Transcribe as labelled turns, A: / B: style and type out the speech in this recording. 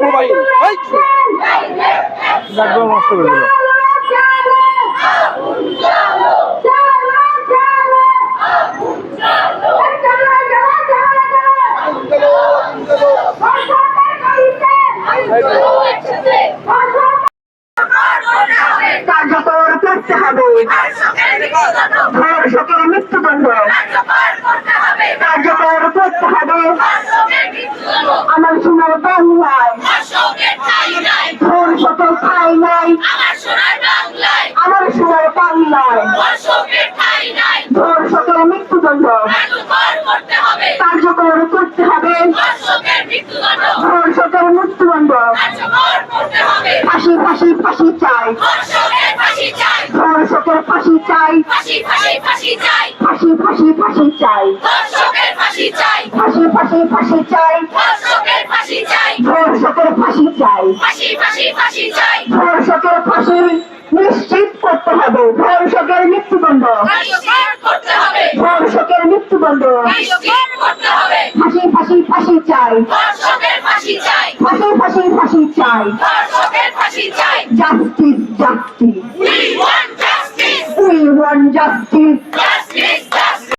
A: Mobile নষ্ট করে দিল।
B: করতে হবে। ধর্ষকের মৃত্যুদণ্ড। কার্যকর করতে হবে। আমার সোনার বাংলায়। ধর্ষক ঠাই নাই। আমার সোনার বাংলায়। ধর্ষকের মৃত্যুদণ্ড। কার্যকর করতে হবে। ধর্ষকের মৃত্যুদণ্ড। ফাঁসি ফাঁসি ফাঁসি চাই। ফাঁসি চাই ফাঁসি ফাঁসি ফাঁসি চাই ফাঁসি ফাঁসি ফাঁসি চাই ধর্ষকের ফাঁসি চাই ধর্ষকের ফাঁসি নিশ্চিত করতে হবে ধর্ষকের মৃত্যুদণ্ড ধর্ষকের মৃত্যুদণ্ড ফাঁসি ফাঁসি ফাঁসি চাই ফাঁসি ফাঁসি ফাঁসি চাই justice justice. We want justice. We want justice. Justice.